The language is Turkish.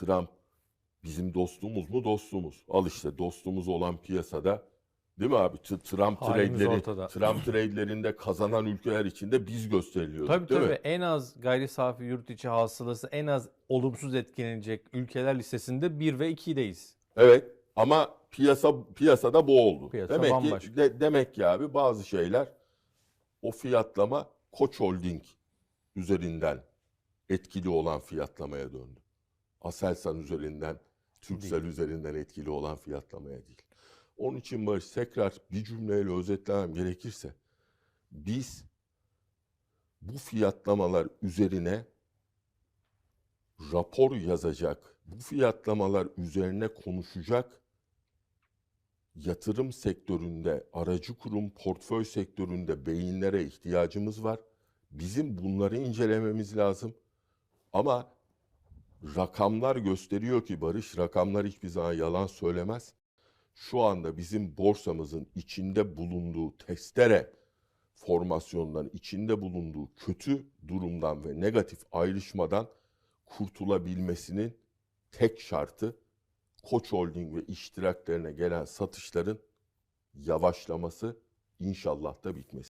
Trump bizim dostumuz mu dostumuz. Al işte dostumuz olan piyasada değil mi abi? Trump trade'leri. Trump trade'lerinde kazanan ülkeler içinde biz gösteriliyoruz Tabii değil tabii mi? en az gayri safi yurt içi hasılası en az olumsuz etkilenecek ülkeler listesinde 1 ve 2'deyiz. Evet ama piyasa piyasada bu oldu. Piyasa demek bambaşka. ki de- demek ki abi bazı şeyler o fiyatlama Koç Holding üzerinden etkili olan fiyatlamaya döndü. Aselsan üzerinden, Türksel üzerinden etkili olan fiyatlamaya değil. Onun için Barış tekrar bir cümleyle özetlemem gerekirse biz bu fiyatlamalar üzerine rapor yazacak, bu fiyatlamalar üzerine konuşacak yatırım sektöründe, aracı kurum portföy sektöründe beyinlere ihtiyacımız var. Bizim bunları incelememiz lazım. Ama rakamlar gösteriyor ki Barış, rakamlar hiçbir zaman yalan söylemez. Şu anda bizim borsamızın içinde bulunduğu testere formasyondan içinde bulunduğu kötü durumdan ve negatif ayrışmadan kurtulabilmesinin tek şartı Koç Holding ve iştiraklerine gelen satışların yavaşlaması, inşallah da bitmesi.